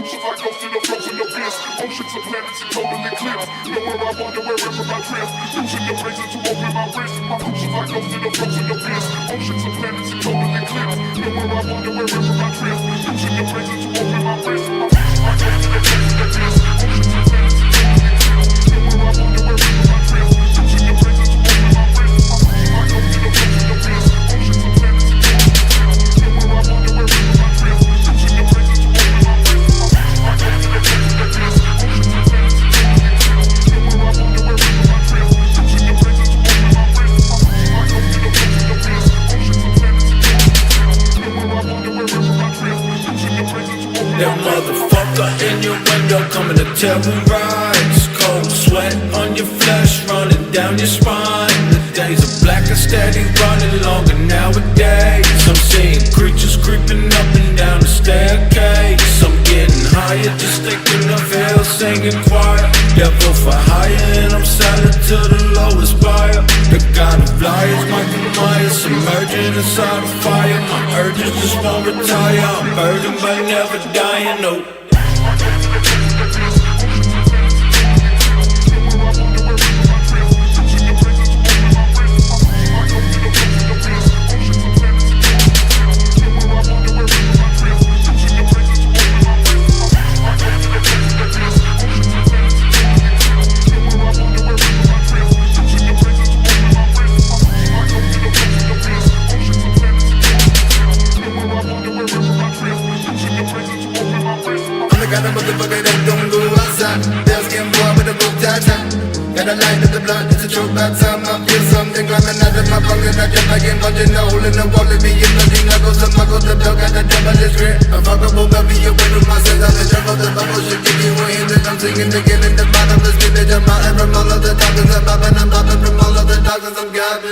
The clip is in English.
crucial like ghosts in the frozen abyss. Oceans of planets and totally clear. Know where I wander wherever I drift. Using your razor to open my wrist. My like ghosts in the frozen abyss. Oceans of planets and totally clear. Know where I wander wherever I drift. Using your razor to open my wrist. That motherfucker in your window coming to terrorize. Cold sweat on your flesh running down your spine. The days are black and steady running longer nowadays. I'm seeing creatures creeping up and down the staircase. I'm getting higher, just thinking of hell, singing choir. Devil for higher, and I'm silent to the Submerging inside a fire. My urges just won't retire. I'm burdened but never dying. No. Kind of motherfucker that don't go outside. There's skin boy with a book tie tie. Got a light of the blood, it's a choke by time I feel something climbing out of my pocket. I jump like in punching a hole in the wall. Let me in the thing. I go some, I go the dog, got the devilish grit. I fuck up over me, away with my sins. I'm the jungle, the bubble shit, give me one hit. I'm singing kill in the bottomless village. I'm out from all of the doctors. I'm popping, I'm popping from all of the doctors. I'm garbage.